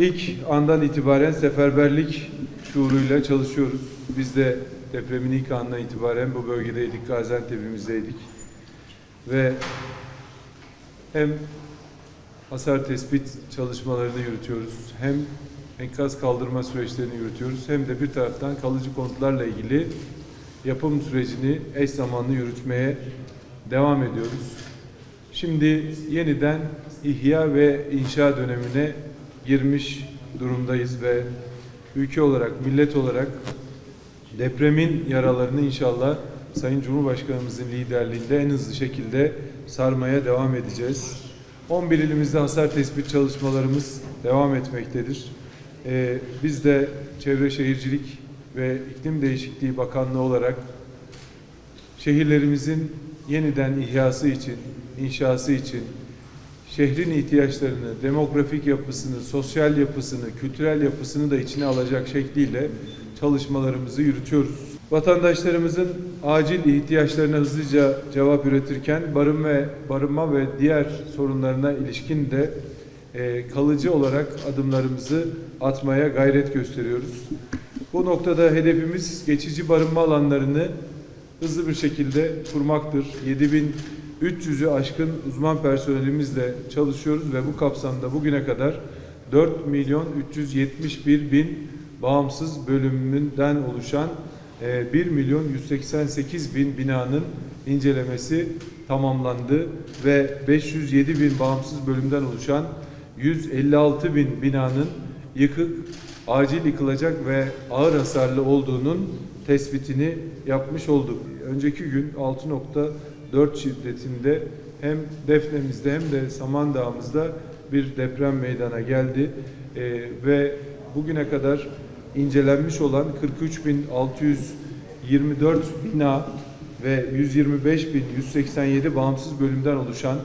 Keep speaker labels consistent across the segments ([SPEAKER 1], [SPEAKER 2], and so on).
[SPEAKER 1] İlk andan itibaren seferberlik şuuruyla çalışıyoruz. Biz de depremin ilk anından itibaren bu bölgedeydik, Gaziantep'imizdeydik. Ve hem hasar tespit çalışmalarını yürütüyoruz, hem enkaz kaldırma süreçlerini yürütüyoruz, hem de bir taraftan kalıcı konutlarla ilgili yapım sürecini eş zamanlı yürütmeye devam ediyoruz. Şimdi yeniden ihya ve inşa dönemine girmiş durumdayız ve ülke olarak, millet olarak depremin yaralarını inşallah Sayın Cumhurbaşkanımızın liderliğinde en hızlı şekilde sarmaya devam edeceğiz. 11 ilimizde hasar tespit çalışmalarımız devam etmektedir. Ee, biz de Çevre Şehircilik ve İklim Değişikliği Bakanlığı olarak şehirlerimizin yeniden ihyası için, inşası için, şehrin ihtiyaçlarını, demografik yapısını, sosyal yapısını, kültürel yapısını da içine alacak şekliyle çalışmalarımızı yürütüyoruz. Vatandaşlarımızın acil ihtiyaçlarına hızlıca cevap üretirken barın ve barınma ve diğer sorunlarına ilişkin de e, kalıcı olarak adımlarımızı atmaya gayret gösteriyoruz. Bu noktada hedefimiz geçici barınma alanlarını hızlı bir şekilde kurmaktır. 7300'ü aşkın uzman personelimizle çalışıyoruz ve bu kapsamda bugüne kadar 4 milyon 371 bin bağımsız bölümünden oluşan e, 1 milyon 188 bin binanın incelemesi tamamlandı ve 507 bin bağımsız bölümden oluşan 156 bin binanın yıkık, acil yıkılacak ve ağır hasarlı olduğunun tespitini yapmış olduk. Önceki gün 6.4 şiddetinde hem Defne'mizde hem de Samandağ'ımızda bir deprem meydana geldi Ee, ve bugüne kadar incelenmiş olan 43.624 bina ve 125.187 bağımsız bölümden oluşan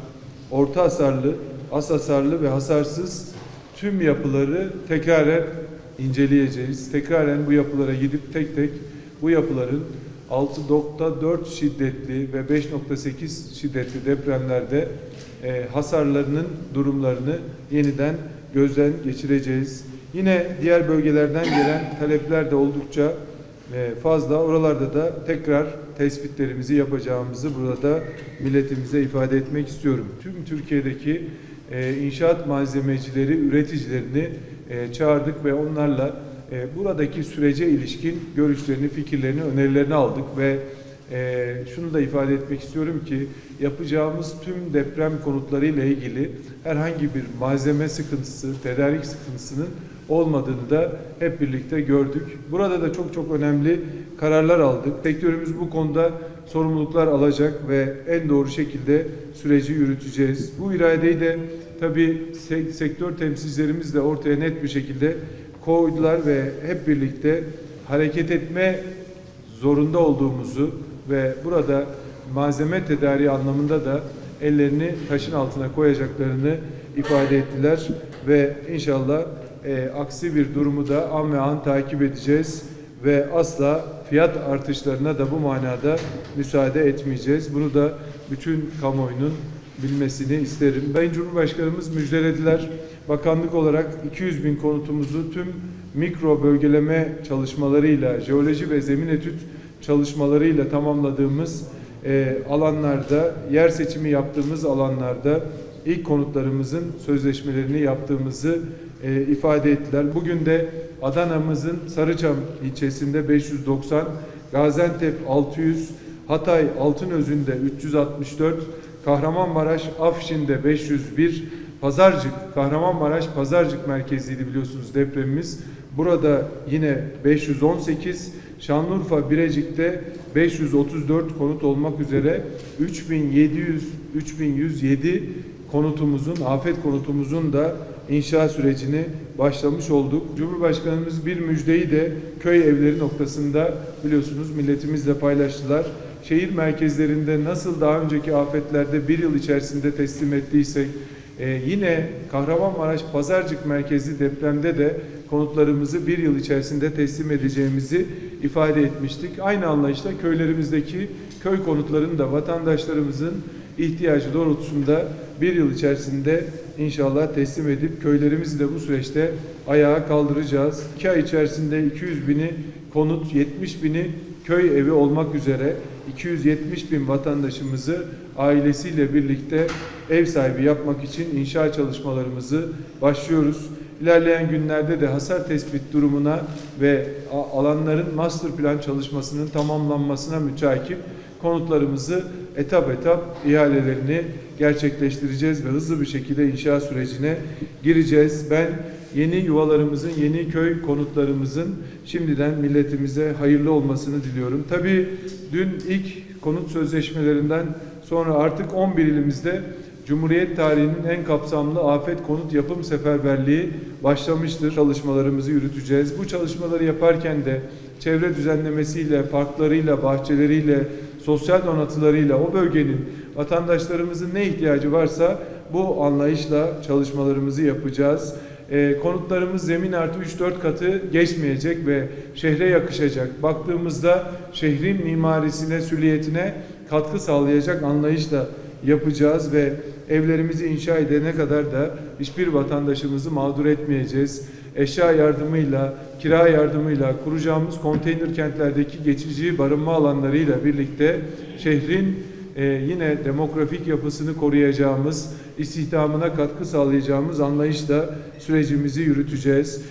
[SPEAKER 1] orta hasarlı, az hasarlı ve hasarsız tüm yapıları tekraren inceleyeceğiz. Tekraren bu yapılara gidip tek tek bu yapıların 6.4 şiddetli ve 5.8 şiddetli depremlerde e, hasarlarının durumlarını yeniden gözden geçireceğiz. Yine diğer bölgelerden gelen talepler de oldukça e, fazla. Oralarda da tekrar tespitlerimizi yapacağımızı burada milletimize ifade etmek istiyorum. Tüm Türkiye'deki e, inşaat malzemecileri, üreticilerini e, çağırdık ve onlarla e, buradaki sürece ilişkin görüşlerini, fikirlerini, önerilerini aldık ve e, şunu da ifade etmek istiyorum ki yapacağımız tüm deprem konutları ile ilgili herhangi bir malzeme sıkıntısı, tedarik sıkıntısının olmadığını da hep birlikte gördük. Burada da çok çok önemli kararlar aldık. Sektörümüz bu konuda sorumluluklar alacak ve en doğru şekilde süreci yürüteceğiz. Bu iradeyi de tabii se- sektör temsilcilerimiz de ortaya net bir şekilde koydular ve hep birlikte hareket etme zorunda olduğumuzu ve burada malzeme tedariği anlamında da ellerini taşın altına koyacaklarını ifade ettiler ve inşallah e, aksi bir durumu da an ve an takip edeceğiz ve asla fiyat artışlarına da bu manada müsaade etmeyeceğiz. Bunu da bütün kamuoyunun bilmesini isterim. Sayın Cumhurbaşkanımız müjdelediler. Bakanlık olarak 200 bin konutumuzu tüm mikro bölgeleme çalışmalarıyla, jeoloji ve zemin etüt çalışmalarıyla tamamladığımız e, alanlarda, yer seçimi yaptığımız alanlarda ilk konutlarımızın sözleşmelerini yaptığımızı e, ifade ettiler. Bugün de Adana'mızın Sarıçam ilçesinde 590, Gaziantep 600, Hatay Altınözü'nde 364, Kahramanmaraş Afşin'de 501, Pazarcık, Kahramanmaraş Pazarcık merkeziydi biliyorsunuz depremimiz. Burada yine 518, Şanlıurfa Birecik'te 534 konut olmak üzere 3700 3107 konutumuzun, afet konutumuzun da inşa sürecini başlamış olduk. Cumhurbaşkanımız bir müjdeyi de köy evleri noktasında biliyorsunuz milletimizle paylaştılar. Şehir merkezlerinde nasıl daha önceki afetlerde bir yıl içerisinde teslim ettiysek ee, yine Kahramanmaraş Pazarcık merkezli depremde de konutlarımızı bir yıl içerisinde teslim edeceğimizi ifade etmiştik. Aynı anlayışla köylerimizdeki köy konutlarını da vatandaşlarımızın ihtiyacı doğrultusunda bir yıl içerisinde inşallah teslim edip köylerimizi de bu süreçte ayağa kaldıracağız. İki ay içerisinde 200 bini konut, 70 bini köy evi olmak üzere 270 bin vatandaşımızı ailesiyle birlikte ev sahibi yapmak için inşa çalışmalarımızı başlıyoruz. İlerleyen günlerde de hasar tespit durumuna ve alanların master plan çalışmasının tamamlanmasına müteakip konutlarımızı etap etap ihalelerini gerçekleştireceğiz ve hızlı bir şekilde inşa sürecine gireceğiz. Ben yeni yuvalarımızın, yeni köy konutlarımızın şimdiden milletimize hayırlı olmasını diliyorum. Tabii dün ilk konut sözleşmelerinden sonra artık 11 ilimizde Cumhuriyet tarihinin en kapsamlı afet konut yapım seferberliği başlamıştır. Çalışmalarımızı yürüteceğiz. Bu çalışmaları yaparken de çevre düzenlemesiyle, parklarıyla, bahçeleriyle, sosyal donatılarıyla o bölgenin vatandaşlarımızın ne ihtiyacı varsa bu anlayışla çalışmalarımızı yapacağız. Ee, konutlarımız zemin artı 3-4 katı geçmeyecek ve şehre yakışacak. Baktığımızda şehrin mimarisine, süliyetine katkı sağlayacak anlayışla yapacağız ve evlerimizi inşa edene kadar da hiçbir vatandaşımızı mağdur etmeyeceğiz. Eşya yardımıyla, kira yardımıyla kuracağımız konteyner kentlerdeki geçici barınma alanlarıyla birlikte şehrin e, yine demografik yapısını koruyacağımız, istihdamına katkı sağlayacağımız anlayışla sürecimizi yürüteceğiz.